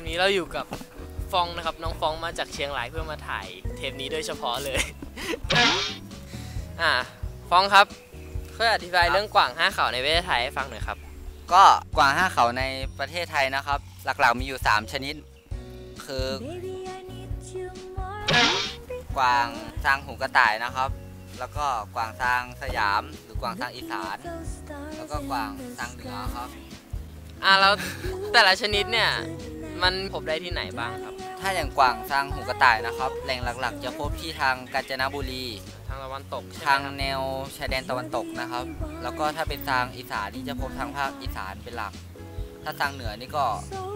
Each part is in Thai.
ปนี้เราอยู่กับฟองนะครับ น้องฟองมาจากเชียงรายเพื่อมาถ่ายเทปนี้โดยเฉพาะเลย อ่าฟองครับช่วยอธิบายเรื่องกว่างห้าเขาในประเทศไทยให้ฟังหน่อยครับ ก็กวางห้าเขาในประเทศไทยนะครับ หลักๆมีอยู่ 3 ชนิด คือกวางซางหูกระต่ายนะครับ แล้วก็กวางซางสยาม หรือกวางซางอีสาน แล้วก็กวางซางเหนือครับ อ่าแล้วแต่ละชนิดเนี่ย มันพบได้ที่ไหนบ้างครับ ถ้าอย่างกวางซางหูกระต่ายนะครับ แหล่งหลักๆ จะพบที่ทางกาญจนบุรี ทางตะวันตกใช่ไหมทางครับแนวชายแดนตะวันตกนะครับ แล้วก็ถ้าเป็นทางอีสานนี่จะพบทางภาคอีสานเป็นหลัก ถ้าทางเหนือนี่ก็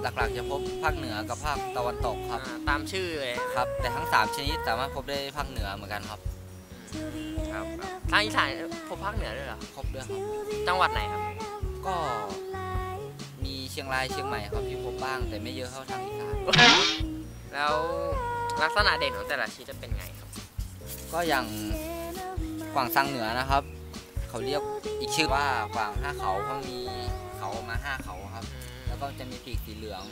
หลักๆ จะพบภาคเหนือกับภาคตะวันตกครับ อ่าตามชื่อเลยครับ แต่ทั้ง 3 ชนิดสามารถพบได้ภาคเหนือเหมือนกันครับครับทางอีสานพบภาคเหนือด้วยเหรอ พบด้วยครับ จังหวัดไหนครับ ก็มีเชียงรายเชียงใหม่ครับที่พบบ้าง แต่ไม่เยอะเท่าทางอีสานแล้วลักษณะเด่นของแต่ละชนิดจะเป็นไงครับ ก็อย่างกวางซังเหนือนะครับ เขาเรียกอีกชื่อว่ากวางห้าเขาเพราะมีเขามาห้าเขาครับ แล้วก็จะมีปีกสีเหลือง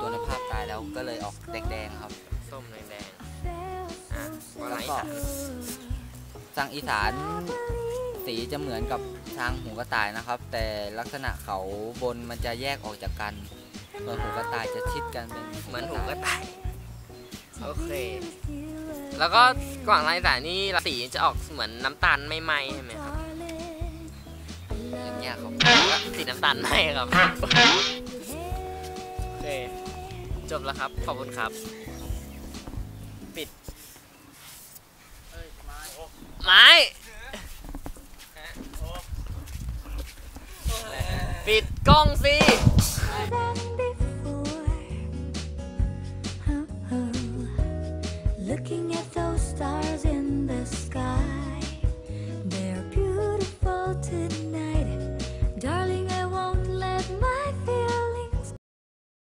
ตัวในภาพตายแล้วก็เลยออกแดงๆครับส้มแดงๆอะว่าแล้วอีก็สานซังอีสาน สีจะเหมือนกับทางหูกระต่ายนะครับ แต่ลักษณะเขาบนมันจะแยกออกจากกันส่วนหูกระต่ายจะชิดกันเป็นเหมือนหูกระต่ายโอเค แล้วก็กว่างลายสายนี่สีจะออกเหมือนน้ำตาลไม่ไหมใช่ไหมครับอย่างเงี้ยครับสีน้ำตาลไหมครับโอเคจบแล้วครับขอบคุณครับ ปิด ไม้ ปิดกล้องสิ Looking at those stars in